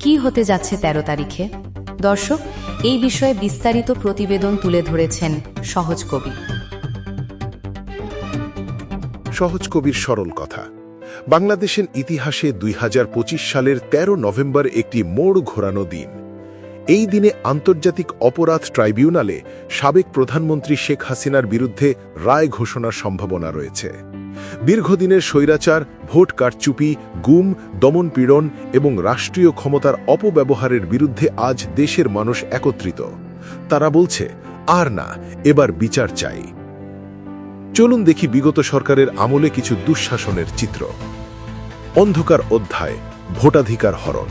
কি হতে যাচ্ছে ১৩ তারিখে? দর্শক, এই বিষয়ে বিস্তারিত প্রতিবেদন তুলে ধরেছেন সহজ কবি। সহজ কবির সরল কথা। বাংলাদেশের ইতিহাসে দুই হাজার পঁচিশ সালের ১৩ নভেম্বর একটি মোড় ঘোরানো দিন। এই দিনে আন্তর্জাতিক অপরাধ ট্রাইব্যুনালে সাবেক প্রধানমন্ত্রী শেখ হাসিনার বিরুদ্ধে রায় ঘোষণার সম্ভাবনা রয়েছে। দীর্ঘদিনের স্বৈরাচার, ভোট কারচুপি, গুম দমনপীড়ন এবং রাষ্ট্রীয় ক্ষমতার অপব্যবহারের বিরুদ্ধে আজ দেশের মানুষ একত্রিত। তারা বলছে, আর না, এবার বিচার চাই। চলুন দেখি বিগত সরকারের আমলে কিছু দুঃশাসনের চিত্র। অন্ধকার অধ্যায়, ভোটাধিকার হরণ।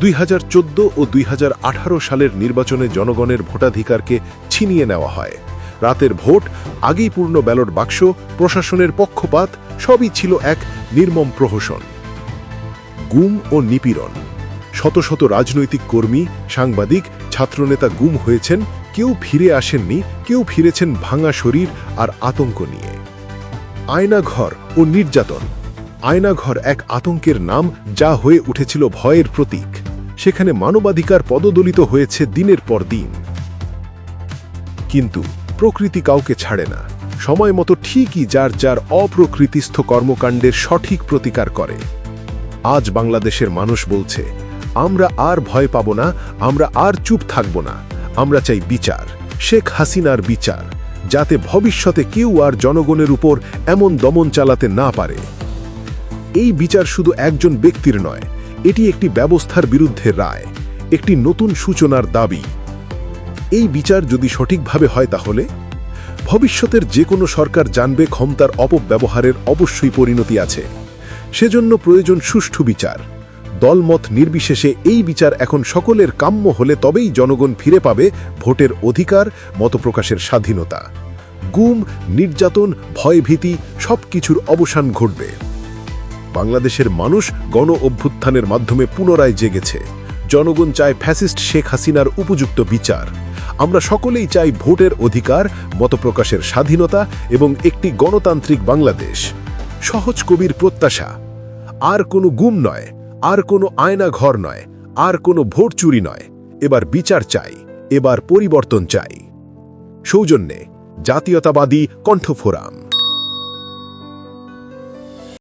দুই হাজার চোদ্দ ও দুই হাজার আঠারো সালের নির্বাচনে জনগণের ভোটাধিকারকে ছিনিয়ে নেওয়া হয়। রাতের ভোট, আগেই পূর্ণ ব্যালট বাক্স, প্রশাসনের পক্ষপাত, সবই ছিল এক নির্মম প্রহসন। গুম ও নিপীড়ন। শত শত রাজনৈতিক কর্মী, সাংবাদিক, ছাত্রনেতা গুম হয়েছেন, কেউ ফিরে আসেননি, কেউ ফিরেছেন ভাঙা শরীর আর আতঙ্ক নিয়ে। আয়নাঘর ও নির্যাতন। আয়নাঘর এক আতঙ্কের নাম যা হয়ে উঠেছিল ভয়ের প্রতীক। সেখানে মানবাধিকার পদদলিত হয়েছে দিনের পর দিন। কিন্তু প্রকৃতি কাউকে ছাড়ে না। সময় মতো ঠিকই যার যার অপ্রকৃতিস্থ কর্মকাণ্ডের সঠিক প্রতিকার করে। আজ বাংলাদেশের মানুষ বলছে, আমরা আর ভয় পাব না, আমরা আর চুপ থাকব না, আমরা চাই বিচার। শেখ হাসিনার বিচার, যাতে ভবিষ্যতে কেউ আর জনগণের উপর এমন দমন চালাতে না পারে। এই বিচার শুধু একজন ব্যক্তির নয়, এটি একটি ব্যবস্থার বিরুদ্ধে রায়, একটি নতুন সূচনার দাবি। এই বিচার যদি সঠিকভাবে হয় তাহলে? ভবিষ্যতের যে কোনো সরকার জানবে ক্ষমতার অপব্যবহারের অবশ্যই পরিণতি আছে। সেজন্য প্রয়োজন সুষ্ঠু বিচার। দলমত নির্বিশেষে এই বিচার এখন সকলের কাম্য হলে তবেই জনগণ ফিরে পাবে ভোটের অধিকার, মতপ্রকাশের স্বাধীনতা। গুম, নির্যাতন, ভয়ভীতি সব কিছুর অবসান ঘটবে। বাংলাদেশের মানুষ গণ অভ্যুত্থানের মাধ্যমে পুনরায় জেগেছে। জনগণ চায় ফ্যাসিস্ট শেখ হাসিনার উপযুক্ত বিচার। আমরা সকলেই চাই ভোটের অধিকার, মতপ্রকাশের স্বাধীনতা এবং একটি গণতান্ত্রিক বাংলাদেশ। সহজ কবির প্রত্যাশা, আর কোনো গুম নয়, আর কোনো আয়না ঘর নয়, আর কোনো ভোট চুরি নয়। এবার বিচার চাই, এবার পরিবর্তন চাই। সৌজন্যে জাতীয়তাবাদী কণ্ঠফোরাম।